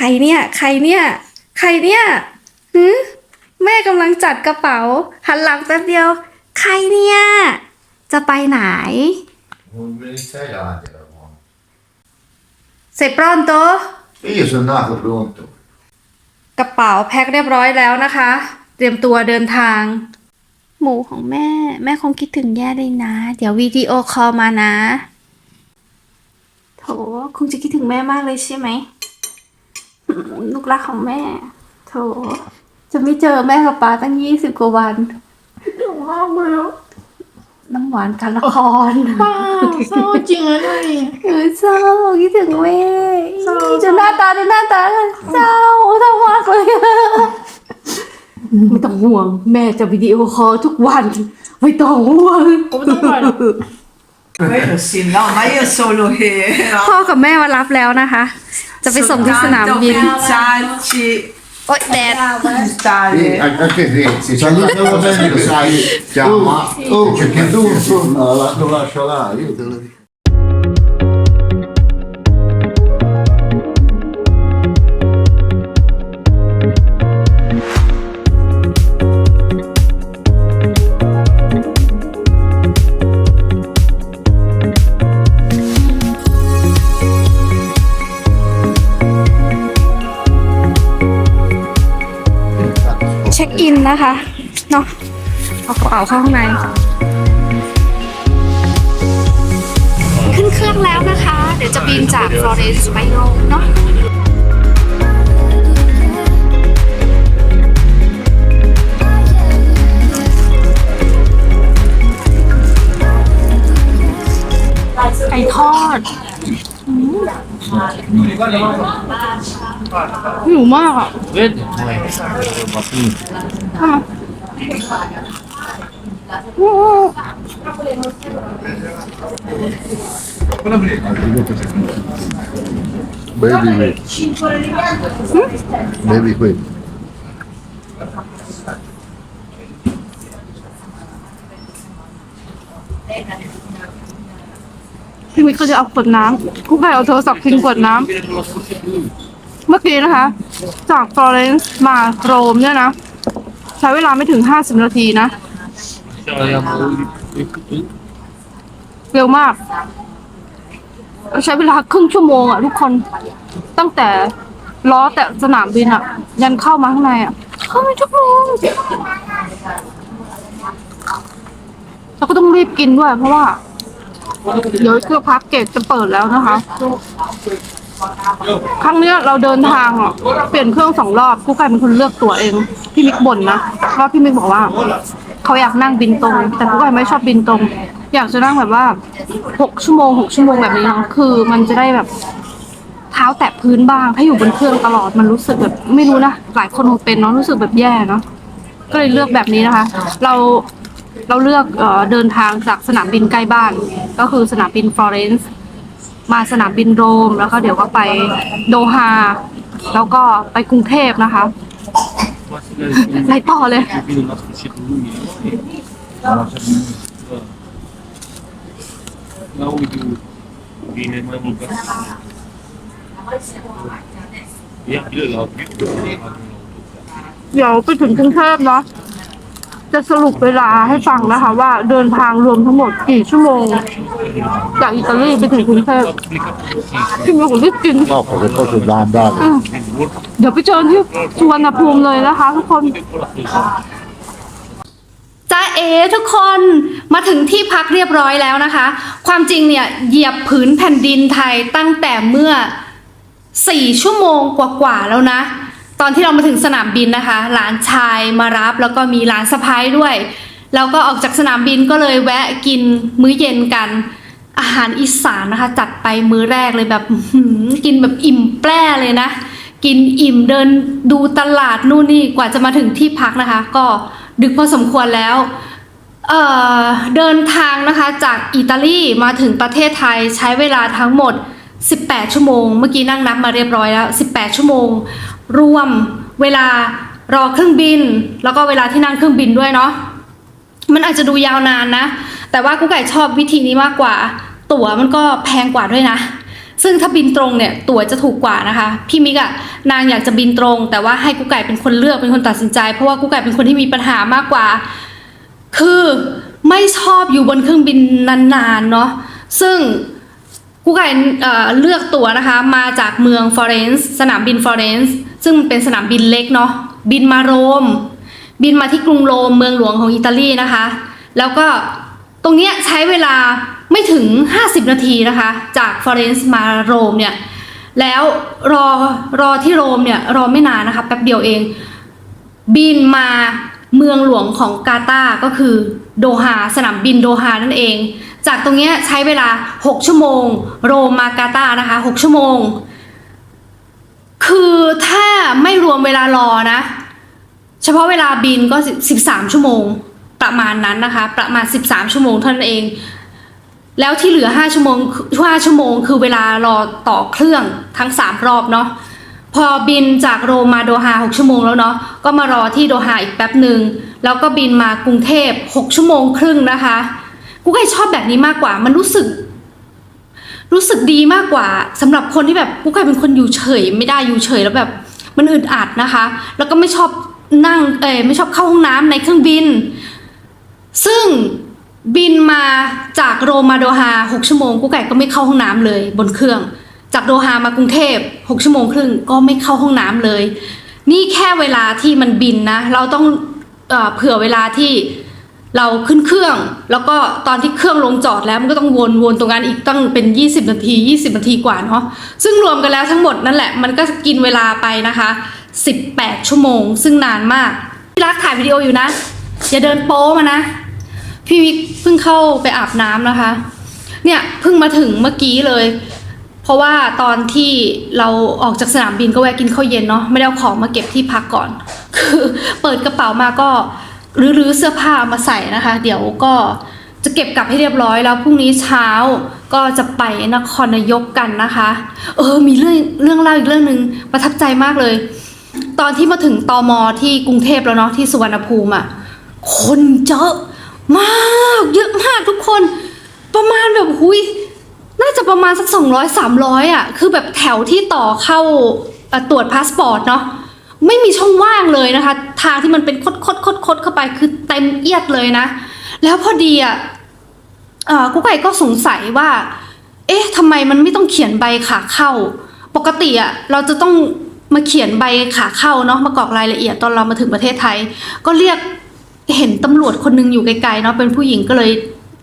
ใครเนี่ย ใครเนี่ย ใครเนี่ยหืมแม่กำลังจัดกระเป๋า หันหลังแป๊บเดียว ใครเนี่ย จะไปไหน Non me ne stai davanti alla buona. เสร็จปรอนโต E io sono nato pronto. กระเป๋าแพ็คเรียบร้อยแล้วนะคะ เตรียมตัวเดินทาง หมูของแม่ แม่คงคิดถึงแย่เลยนะ เดี๋ยววิดีโอคอลมานะ โถคงจะคิดถึงแม่มากเลยใช่ไหมหืม ลูกรักของแม่ โถ จะไม่เจอแม่กับป้าตั้งยี่สิบกว่าวันว้าวมาแล้วน้ำหวานการละครป้าเศร้าจริงนะนี่เออเศร้าคิดถึงแม่เศร้าจะหน้าตาดูหน้าตาเศร้าเศร้ามากเลยไม่ต้องห่วง แม่จะวิดีโอคอลทุกวัน ไม่ต้องห่วงผมต้องไป Quello sì, no, ma io solo che พ่อกับแม่มารับแล้วนะคะ จะไปส่งที่สนาม soltanto บิน pensarci โอ๊ยแดด Sì, stare. anche anche te, se c'è l'ultimo bene lo sai, chiama. Oh, perché tu No, la- lo lascio là, io te lo dico. นะคะเนาะเอากระเป๋าเข้าข้างใน ขึ้นเครื่องแล้วนะคะ เดี๋ยวจะบินจากฟลอเรนซ์ไปโรมเนาะไก่ทอด หิวมากอะ Bevi qui. Bevi qui. พี่มิกก็จะเอาขวดน้ำกุ๊กไก่เอาโทรศัพท์ทิ้งขวดน้ำ เมื่อกี้นะคะ จากฟลอเรนซ์มาโรมเนี่ยนะ ใช้เวลาไม่ถึง 50 นาทีนะ เร็วมาก ใช้เวลาครึ่งชั่วโมงอะทุกคนตั้งแต่ล้อแต่สนามบินอะยันเข้ามาข้างในอะเข้าไปชั่วโมงแล้วก็ต้องรีบกินด้วยเพราะว่า เดี๋ยวเครื่องพักเกตจะเปิดแล้วนะคะ ครั้งเนี้ยเราเดินทางอะเปลี่ยนเครื่องสองรอบกู้ไก่เป็นคนเลือกตั๋วเอง พี่มิกบ่นนะว่าพี่มิกบอกว่า เขาอยากนั่งบินตรง แต่กู้ไก่ไม่ชอบบินตรง อยากจะนั่งแบบว่าหกชั่วโมงหกชั่วโมงแบบนี้เนาะคือมันจะได้แบบเท้าแตะพื้นบ้าง ถ้าอยู่บนเครื่องตลอดมันรู้สึกแบบไม่รู้นะหลายคนคงเป็นเนาะรู้สึกแบบแย่เนาะก็เลยเลือกแบบนี้นะคะ เราเราเลือกเออเดินทางจากสนามบินใกล้บ้าน ก็คือสนามบินฟลอเรนซ์ มาสนามบินโรม แล้วก็เดี๋ยวก็ไปโดฮา แล้วก็ไปกรุงเทพนะคะไล่ต่อเลย Now we do being in my book. Yeah, you love it. เดี๋ยวไปถึงกรุงเทพเนาะ จะสรุปเวลาให้ฟังนะคะ ว่าเดินทางรวมทั้งหมดกี่ชั่วโมง จากอิตาลีไปถึงกรุงเทพที่มีคนรีบกิน No, perché poi c'è da andare. เดี๋ยวไปเจอที่สุวรรณภูมิเลยนะคะทุกคน จ้าเอทุกคนมาถึงที่พักเรียบร้อยแล้วนะคะ ความจริงเนี่ยเหยียบผืนแผ่นดินไทยตั้งแต่เมื่อ 4 ชั่วโมงกว่าๆแล้วนะ ตอนที่เรามาถึงสนามบินนะคะ หลานชายมารับแล้วก็มีหลานสะพ้ายด้วย แล้วก็ออกจากสนามบินก็เลยแวะกินมื้อเย็นกัน อาหารอีสานนะคะ จัดไปมื้อแรกเลยแบบหือกินแบบอิ่มแปร่เลยนะ กินอิ่มเดินดูตลาดนู่นนี่กว่าจะมาถึงที่พักนะคะ ก็ดึกพอสมควรแล้วเเดินทางนะคะจากอิตาลีมาถึงประเทศไทยใช้เวลาทั้งหมด 18 ชั่วโมง เมื่อกี้นั่งนับมาเรียบร้อยแล้ว 18 ชั่วโมง รวมเวลารอเครื่องบิน แล้วก็เวลาที่นั่งเครื่องบินด้วยเนาะมันอาจจะดูยาวนานนะ แต่ว่ากุ๊กไก่ชอบวิธีนี้มากกว่า ตั๋วมันก็แพงกว่าด้วยนะ ซึ่งถ้าบินตรงเนี่ย ตั๋วจะถูกกว่านะคะ พี่มิกอะนางอยากจะบินตรง แต่ว่าให้กุ๊กไก่เป็นคนเลือกเป็นคนตัดสินใจ เพราะว่ากุ๊กไก่เป็นคนที่มีปัญหามากกว่า คือไม่ชอบอยู่บนเครื่องบินนานๆเนาะซึ่ง กุ๊กไก่เเลือกตั๋วนะคะมาจากเมืองฟลอเรนซ์สนามบินฟลอเรนซ์ซึ่งเป็นสนามบินเล็กเนาะบินมาโรม บินมาที่กรุงโรมเมืองหลวงของอิตาลีนะคะ แล้วก็ตรงนี้ใช้เวลาไม่ถึง 50 นาทีนะคะ จากฟลอเรนซ์มาโรมเนี่ยแล้วรอรอที่โรมเนี่ยรอไม่นานนะคะแป๊บเดียวเอง บินมาเมืองหลวงของกาตาร์ก็คือโดฮาสนามบินโดฮานั่นเอง จากตรงเนี้ยใช้เวลา 6 ชั่วโมง โรมมากาตานะคะ 6 ชั่วโมง คือถ้าไม่รวมเวลารอนะ เฉพาะเวลาบินก็ 13 ชั่วโมง ประมาณนั้นนะคะ ประมาณ 13 ชั่วโมงเท่านั้นเอง แล้วที่เหลือ 5 ชั่วโมง5ชั่วโมง คือเวลารอต่อเครื่องทั้ง 3 รอบเนาะพอบินจากโรมมาโดฮา 6 ชั่วโมงแล้วเนาะ ก็มารอที่โดฮาอีกแป๊บหนึ่ง แล้วก็บินมากรุงเทพ 6 ชั่วโมงครึ่งนะคะ กูก็ชอบแบบนี้มากกว่า มันรู้สึก รู้สึกดีมากกว่าสำหรับคนที่แบบกูกลายเป็นคนอยู่เฉย ไม่ได้อยู่เฉยแล้วแบบ มันอึดอัดนะคะ แล้วก็ไม่ชอบนั่งเออไม่ชอบเข้าห้องน้ำในเครื่องบิน ซึ่งบินมาจากโรมาโดฮา6ชั่วโมงกูไก่ก็ไม่เข้าห้องน้ำเลยบนเครื่อง จากโดฮามากรุงเทพ6ชั่วโมงครึ่งก็ไม่เข้าห้องน้ำเลย นี่แค่เวลาที่มันบินนะ เราต้องเอเผื่อเวลาที่ เราขึ้นเครื่อง แล้วก็ตอนที่เครื่องลงจอดแล้วมันก็ต้องวนวนตรงนั้นอีกตั้งเป็น 20 นาที 20 นาทีกว่าเนาะซึ่งรวมกันแล้วทั้งหมดนั่นแหละมันก็กินเวลาไปนะคะ 18 ชั่วโมง ซึ่งนานมากพี่รักถ่ายวิดีโออยู่นะ อย่าเดินโป๊มานะ พี่วิกเพิ่งเข้าไปอาบน้ำนะคะ เนี่ยเพิ่งมาถึงเมื่อกี้เลย เพราะว่าตอนที่เราออกจากสนามบินก็แวะกินข้าวเย็นเนาะไม่ได้เอาของมาเก็บที่พักก่อน คือเปิดกระเป๋ามาก็ รื้อเสื้อผ้ามาใส่นะคะ เดี๋ยวก็จะเก็บกลับให้เรียบร้อยแล้วพรุ่งนี้เช้าก็จะไปนครนายกกันนะคะ เออ มีเรื่องเรื่องเล่าอีกเรื่องหนึ่งประทับใจมากเลย ตอนที่มาถึงตอมอที่กรุงเทพแล้วเนาะที่สุวรรณภูมิอะคนเยอะมากเยอะมากทุกคน ประมาณแบบหุยน่าจะประมาณสักสองร้อยสามร้อยอะ คือแบบแถวที่ต่อเข้าตรวจพาสปอร์ตเนาะ ไม่มีช่องว่างเลยนะคะ ทางที่มันเป็นคดคดคดคดเข้าไปคือเต็มเอียดเลยนะ แล้วพอดีอะกุ๊กไก่ก็สงสัยว่า เอ๊ะทำไมมันไม่ต้องเขียนใบขาเข้า ปกติอะเราจะต้องมาเขียนใบขาเข้าเนาะมากรอกรายละเอียดตอนเรามาถึงประเทศไทย ก็เรียกเห็นตำรวจคนหนึงอยู่ไกลๆเนาะเป็นผู้หญิงก็เลย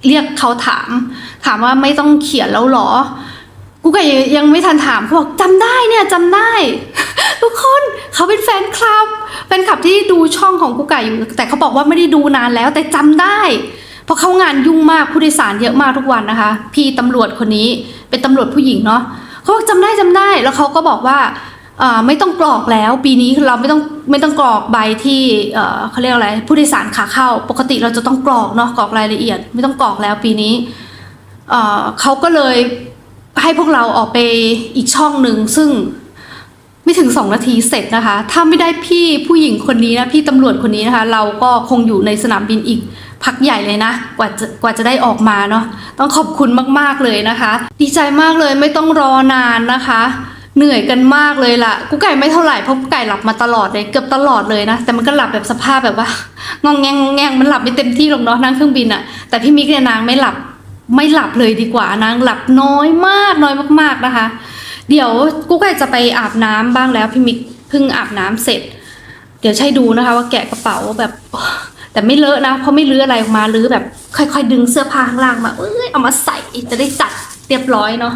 เรียกเขาถาม ถามว่าไม่ต้องเขียนแล้วหรอ กูก็ยังไม่ทันถามเขาบอกจำได้เนี่ยจำได้ ทุกคนเขาเป็นแฟนคลับ แฟนคลับที่ดูช่องของกูไก่อยู่ แต่เขาบอกว่าไม่ได้ดูนานแล้วแต่จำได้ เพราะเขางานยุ่งมากผู้โดยสารเยอะมากทุกวันนะคะ พี่ตำรวจคนนี้เป็นตำรวจผู้หญิงเนาะเขาบอกจำได้จำได้แล้วเขาก็บอกว่าไม่ต้องกรอกแล้วปีนี้เราไม่ต้องไม่ต้องกรอกใบที่เขาเรียกอะไรผู้โดยสารขาเข้า ปกติเราจะต้องกรอกเนาะกรอกรายละเอียด ไม่ต้องกรอกแล้วปีนี้เขาก็เลยให้พวกเราออกไปอีกช่องหนึ่งซึ่ง ไม่ถึงสองนาทีเสร็จนะคะ ถ้าไม่ได้พี่ผู้หญิงคนนี้นะพี่ตำรวจคนนี้นะคะ เราก็คงอยู่ในสนามบินอีกพักใหญ่เลยนะ กว่าจะกว่าจะได้ออกมาเนาะต้องขอบคุณมากๆเลยนะคะ ดีใจมากเลยไม่ต้องรอนานนะคะ เหนื่อยกันมากเลยล่ะกูไก่ไม่เท่าไหร่เพราะกูไก่หลับมาตลอดเลยเกือบตลอดเลยนะ แต่มันก็หลับแบบสภาพแบบว่างองแงงงแงงมันหลับไม่เต็มที่หรอกเนาะนั่งเครื่องบินอะแต่พี่มิกเนี่ยนางไม่หลับไม่หลับเลยดีกว่านางหลับน้อยมากน้อยมากๆนะคะ เดี๋ยวกูก็จะไปอาบน้ำบ้างแล้วพี่มิกเพิ่งอาบน้ำเสร็จ เดี๋ยวใช้ดูนะคะ ว่าแกะกระเป๋าแบบแต่ไม่เลอะนะเพราะไม่ลื้ออะไรออกมาลื้อแบบ ค่อย ๆ ดึงเสื้อผ้าข้างล่างมาเอ้ยเอามาใส่จะได้จัดเรียบร้อยเนาะ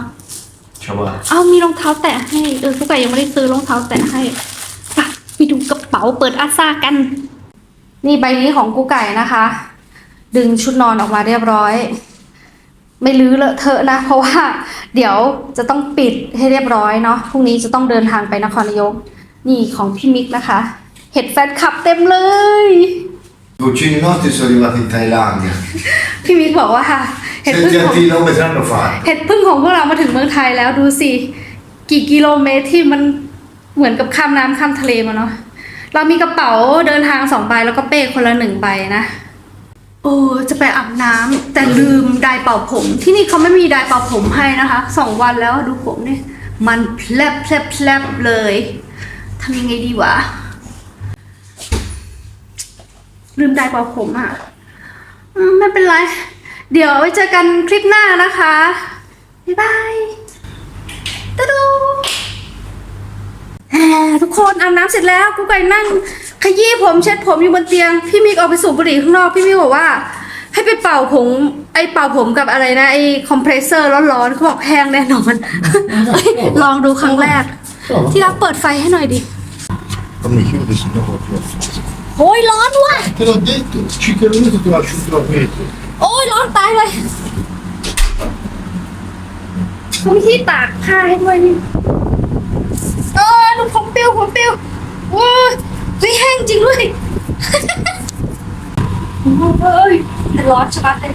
Shabbat. เอามีรองเท้าแตะให้เออกูไก่ยังไม่ได้ซื้อรองเท้าแตะให้ไปไปดูกระเป๋าเปิดอาซากัน นี่ใบนี้ของกูไก่นะคะ ดึงชุดนอนออกมาเรียบร้อย ไม่ลื้อเลอะเทอะนะ เพราะว่าเดี๋ยวจะต้องปิดให้เรียบร้อยเนาะพรุ่งนี้จะต้องเดินทางไปนครนายก นี่ของพี่มิกนะคะ เห็ดแฟนคลับเต็มเลย I Cucini nostri sono arrivati in Thailandia. พี่มิกบอกว่าเห็ดพึ่ง Senti ของ a dire come sanno fare. เห็ดพึ่งของพวกเรามาถึงเมืองไทยแล้วดูสิ กี่กิโลเมตรที่มันเหมือนกับข้ามน้ำข้ามทะเลมาเนาะเรามีกระเป๋าเดินทางสองใบแล้วก็เป้คนละหนึ่งใบนะ โอ้จะไปอาบน้ำแต่ลืมไดร์เป่าผม ที่นี่เขาไม่มีไดร์เป่าผมให้นะคะสองวันแล้วดูผมเนี่ยมันแผลบแผลบแผลบเลยทำยังไงดีวะ ลืมไดร์เป่าผมอะอืมไม่เป็นไร เดี๋ยวไว้เจอกันคลิปหน้านะคะ บ๊ายบายตะดู แหมทุกคนอาบน้ำเสร็จแล้วกูไก่นั่ง ยี้ผมเช็ดผมอยู่บนเตียง พี่มิกออกไปสูบบุหรี่ข้างนอกพี่มิกบอกว่า ให้ไปเป่าผมไอเป่าผมกับอะไรนะไอคอมเพรสเซอร์ร้อนๆเขาบอกแห้งแน่นอนเฮ้ยลองดูครั้งแรก ที่รักเปิดไฟให้หน่อยดิ Come chiudi se no proprio. โอ้ยร้อนว่ะ Te l'ho detto, 5 minuti ti lascio un metro. โอ้ยร้อนตายเลยเขามีที่ตากผ้าให้ด้วยนี่เออลูกผมปิวผมปิวว้าย วิแห้งจริงด้วย เฮ้ยแต่ร้อนชะมัดเลย